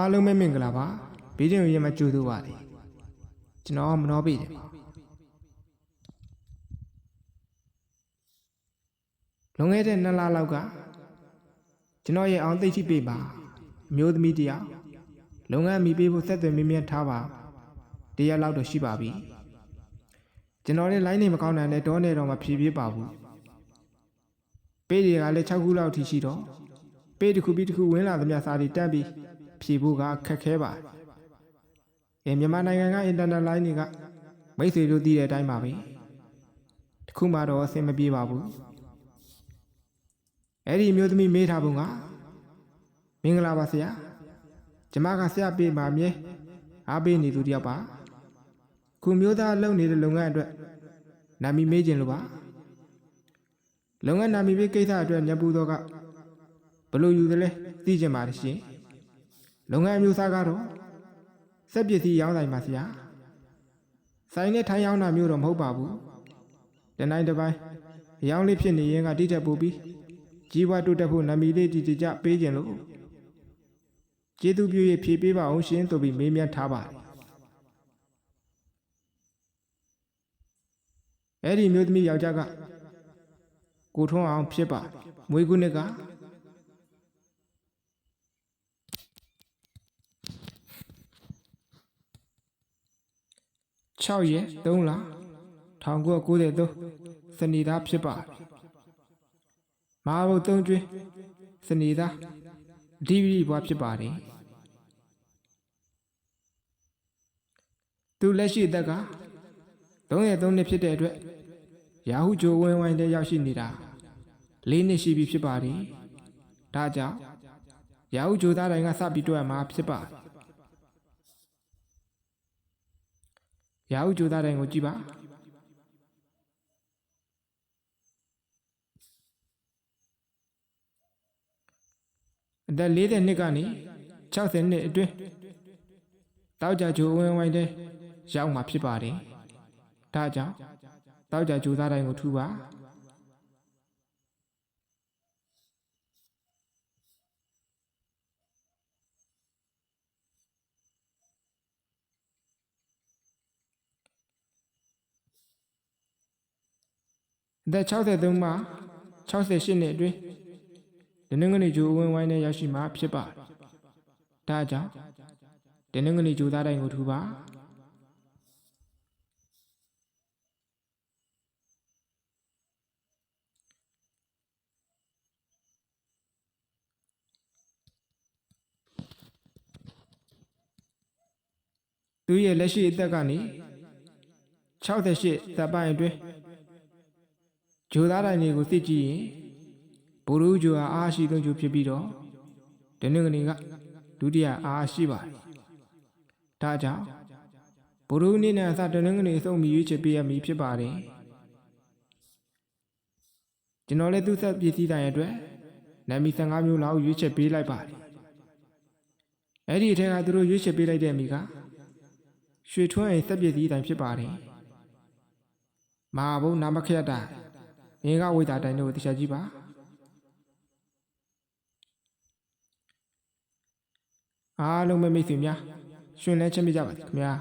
အားလုံးပဲမင်္ဂလာပါဘေးတင်ရင်မကြိုးသူပါလေကျွန်တော်မနှောပေးတယ်ပါလွန်ခဲ့တဲ့နှစ်လလောက်ကကျွန်တော်ရဲ့အောင်သိချိပေးပါအမျိုးသမီးတယောက်လုပ်ငန်းမိပေးဖို့ဆက်သွယ်မြင်းမြတ်ထားပါတရက်လောက်တော့ရှိပါပြီကျွန်တော်လည်း line နေမကောင်းတာနဲ့တော့နေတော့မဖြေပြပါဘူးပေးတွေကလည်း6ခုလောက်ထိရှိတော့ပေးတစ်ခုပြီးတစ်ခုဝင်လာသမျှစာတွေတက်ပြီး ဖြေဖို့ကခက်ခဲပါတယ်အဲမြန်မာနိုင်ငံကအင်တာနက် line တွေကမိတ်ဆွေတို့သိတဲ့အတိုင်းပါပဲတစ်ခုမှတော့အဆင်မပြေပါဘူးအဲ့ဒီအမျိုးသမီးမေးထားပုံကမင်္ဂလာပါဆရာကျမကဆရာပေးပါမြဲအားပေးနေသူတယောက်ပါခုမျိုးသားလုပ်နေတဲ့လုပ်ငန်းအတွက်နာမည်မေးခြင်းလို့ပါလုပ်ငန်းနာမည်ပေးကိစ္စအတွက်ညပူတော့ကဘယ်လို့ယူသလဲသိကြပါလိမ့်ရှင် လုပ်ငန်းအမျိုးသားကတော့စက်ပစ္စည်းရောင်းဆိုင်ပါဆရာဆိုင်နဲ့ထိုင်းရောင်းတာမျိုးတော့မဟုတ်ပါဘူးတနိုင်တစ်ပိုင်းအရောင်းလေးဖြစ်နေရင်ကတိတက်ပို့ပြီးကြီးပွားတိုးတက်ဖို့နာမည်လေးတည်တည်ကြပေးခြင်းလို့ကျေးဇူးပြု၍ဖြေပေးပါအောင်ရှင်ဆိုပြီးမေးမြန်းထားပါတယ်အဲ့ဒီမျိုးသမီးယောက်ျားကကိုထွန်းအောင်ဖြစ်ပါမွေးခုနှစ်က 6ရက်3လ1993စနေသားဖြစ်ပါမဟာဘုတ်သုံးကျွေးစနေသားအဓိပတိဘွားဖြစ်ပါတယ်သူလက်ရှိအသက်က3ရက်3နှစ်ဖြစ်တဲ့အတွက်ရာဟုဂျိုဝင်းဝိုင်းတဲ့ရောက်ရှိနေတာ၄နှစ်ရှိပြီဖြစ်ပါတယ်ဒါကြောင့်ရာဟုဂျိုသားတိုင်းကစပြီးတွေ့ရမှာဖြစ်ပါတယ် ရာဟုဂျိုသားတိုင်းကိုကြည့်ပါအသက်40နှစ်ကနေ60နှစ်အတွင်းတောက်ကြဂျိုဝင်းဝိုင်းတဲ့ရောက်မှာဖြစ်ပါတယ်ဒါကြောင့်တောက်ကြဂျိုသားတိုင်းကိုထူပါ အသက်63မှ68နှစ်အတွင်းဒနင်္ဂနီဂျိုအဝင်ဝိုင်းနဲ့ရရှိမှာဖြစ်ပါတယ်။ဒါကြောင့်ဒနင်္ဂနီဂျိုသားတိုင်းကိုထူပါသူရဲ့လက်ရှိအသက်ကနေ68သက်ပိုင်းအတွင်း ဂျိုသားတိုင်းတွေကိုသိကြည့်ရင်ဘိုလ်ရူဂျိုဟာအားရှိဆုံးဂျိုဖြစ်ပြီးတော့ဒနင်္ဂနီကဒုတိယအားရှိပါတယ်။ဒါကြောင့်ဘိုလ်ရူအနေနဲ့အစဒနင်္ဂနီအဆုံးမီရွေးချယ်ပေးရမည်ဖြစ်ပါတယ်။ကျွန်တော်လည်းသူ့ဆက်ပစ္စည်းတိုင်းအတွက်နာမည်15မျိုးလောက်ရွေးချယ်ပေးလိုက်ပါတယ်။အဲ့ဒီအထက်ကသူတို့ရွေးချယ်ပေးလိုက်တဲ့အမိကရွှေထွန်းအိမ်ဆက်ပစ္စည်းတိုင်းဖြစ်ပါတယ်။မဟာဘုံနာမခရတ္တ ငင်းကဝိတာတိုင်းတို့တရားကြည့်ပါအားလုံးပဲမိတ်ဆွေများရှင်လဲချမ်းမြေ့ကြပါစေခင်ဗျာ